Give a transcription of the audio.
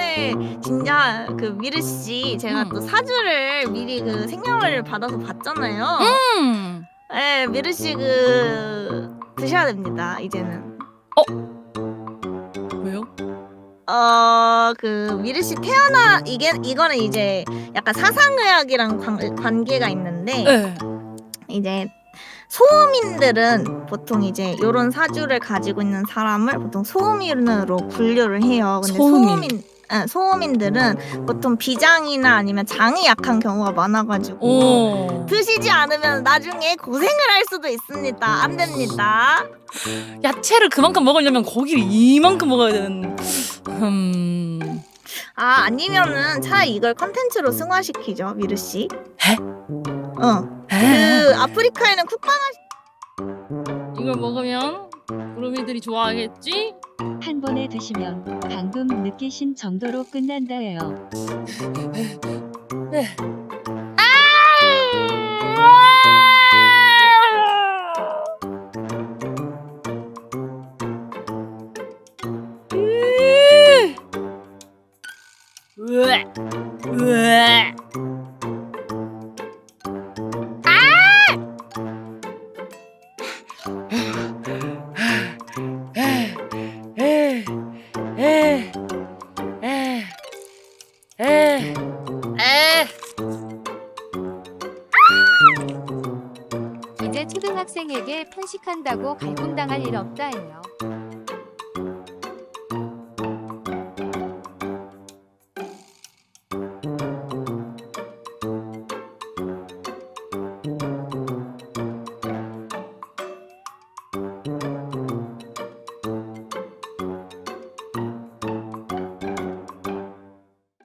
근데 진짜 그 미르 씨 제가 음. 또 사주를 미리 그 생년월일 받아서 봤잖아요. 음. 네, 미르 씨 그 드셔야 됩니다. 이제는. 왜요? 어, 그 미르 씨 태어나 이게 이거는 이제 약간 사상의학이랑 관, 관계가 있는데 네. 이제 소음인들은 보통 이제 요런 사주를 가지고 있는 사람을 보통 소음인으로 분류를 해요. 근데 소음인. 소음인 예, 소음인들은 보통 비장이나 아니면 장이 약한 경우가 많아가지고 오. 드시지 않으면 나중에 고생을 할 수도 있습니다. 안 됩니다. 야채를 그만큼 먹으려면 고기를 이만큼 먹어야 되는. 음. 아 아니면은 차라리 이걸 컨텐츠로 승화시키죠 미르 씨. 에? 어. 에. 그 아프리카에는 쿡방 이걸 먹으면 구름이들이 좋아하겠지? 한 번에 드시면 방금 느끼신 정도로 끝난다예요. 네. 으에. 으에. 에. 이제 초등학생에게 편식한다고 갈굼당할 일 없다예요.